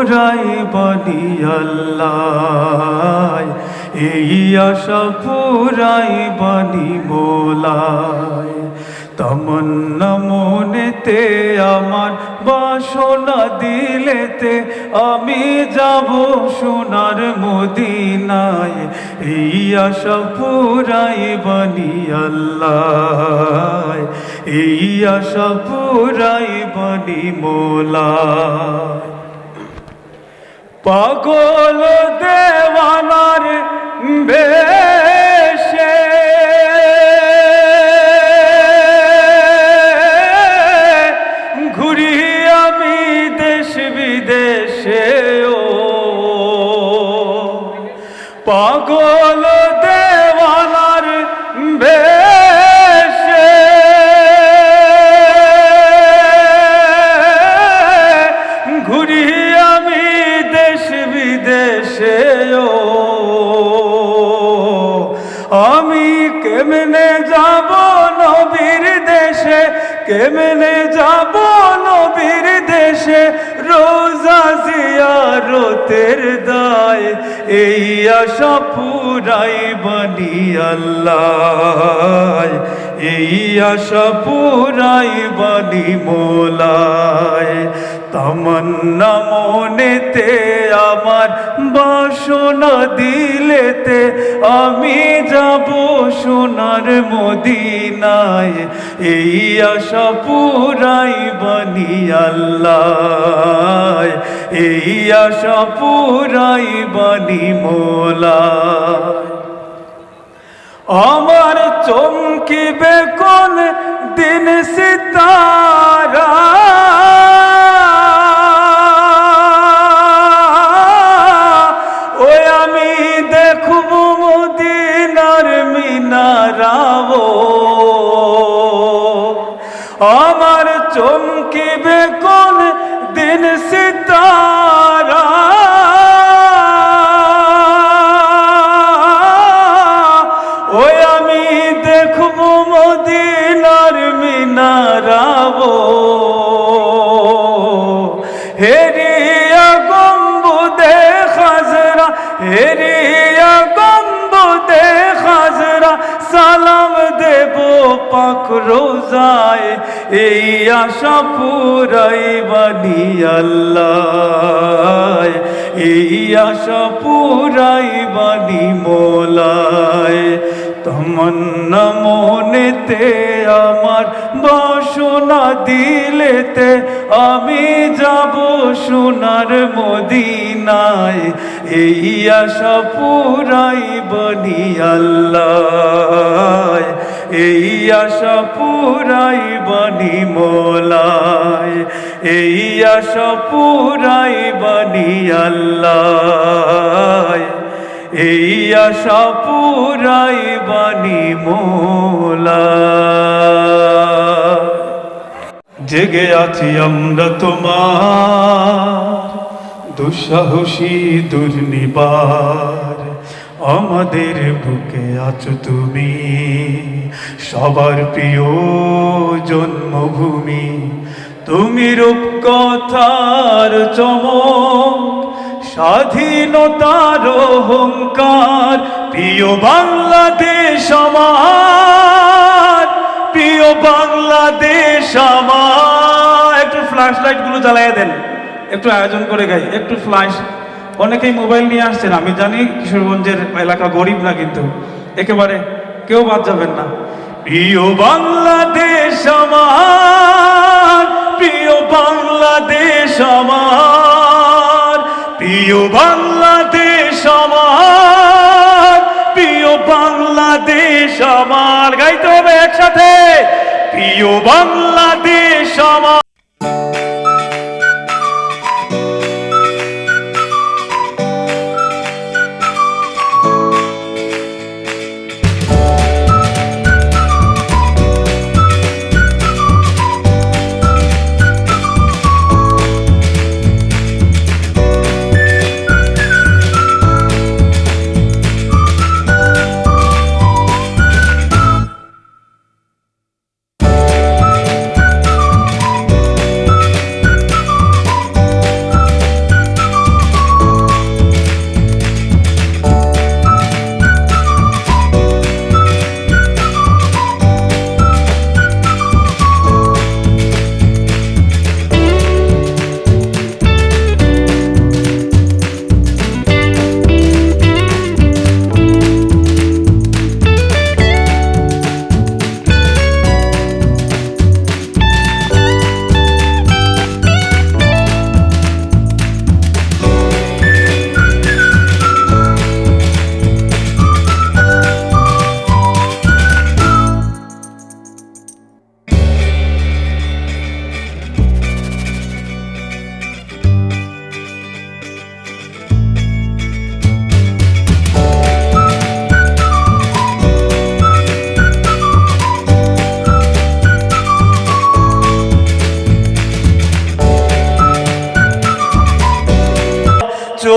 পুরাই বনি আল্লাহ, এই আশা পুরাই বনি মোলায় তমন্না মনেতে আমার বাসনা দিলেতে আমি যাব সোনার মদিনায়। এই আশা পুরাই বনি আল্লাহ, এই আশা পুরাই বনি মোলায় পাগল দেওয়ানার বেশে। ঘুরি আমি দেশ বিদেশে ও পাগল যাব নবীর দেশে? কেমনে যাব নবীর দেশে? রোজা জিয়ারতের দায়, এই আশা পুরাই বনি আল্লাহ এই আশা পুরাই বনি মোলায়। তামান্না মনেতে আমার বাসনা দিলেতে আমি যাব সোনার মদিনায়। এই আশা পুরাই বনি আল্লাহ এই আশা পুরাই বনি মোলা আমার চমকিবে কোন দিন সিতারা চমকিবে কোন দিন সিতারা। ওই আমি দেখব মদিনার মিনারাবো হেরিয়া গম্বুদে খাজরা হেরিয়া পাক রোজায় এই আশা পুরাই বানি আল্লাহ এই আশা পুরাই বানি মোলায়। তমন্না মনেতে আমার বাসনা দিলেতে আমি যাব সোনার মদিনায়। এই আশা পুরাই বনি আল্লাহ এই আশা পুরাই বনি মোলায়। এই আশা পুরাই বনি আল্লাহ এই আশা পুরাই বানি মোলা জেগে আছি আমরা তোমার দুঃসাহসী দুর্নিবার। আমাদের বুকে আছো তুমি। সবার প্রিয় জন্মভূমি, তুমি রূপকথার চমক, স্বাধীনতার অহংকার, প্রিয় বাংলাদেশ আমার, প্রিয় বাংলাদেশ আমার। একটু ফ্ল্যাশ লাইটগুলো জ্বালিয়ে দেন, একটু আয়োজন করে গাই, একটু ফ্ল্যাশ অনেকেই মোবাইল নিয়ে আসছেন, আমি জানি কিশোরগঞ্জের এলাকা গরিব না কিন্তু, একেবারে কেউ বাদ যাবেন না। প্রিয় বাংলাদেশ আমার, প্রিয় বাংলাদেশ আমার, প্রিয় বাংলাদেশ আমার, প্রিয় বাংলাদেশ আমার, গাইতে হবে একসাথে। প্রিয় বাংলাদেশ আমার।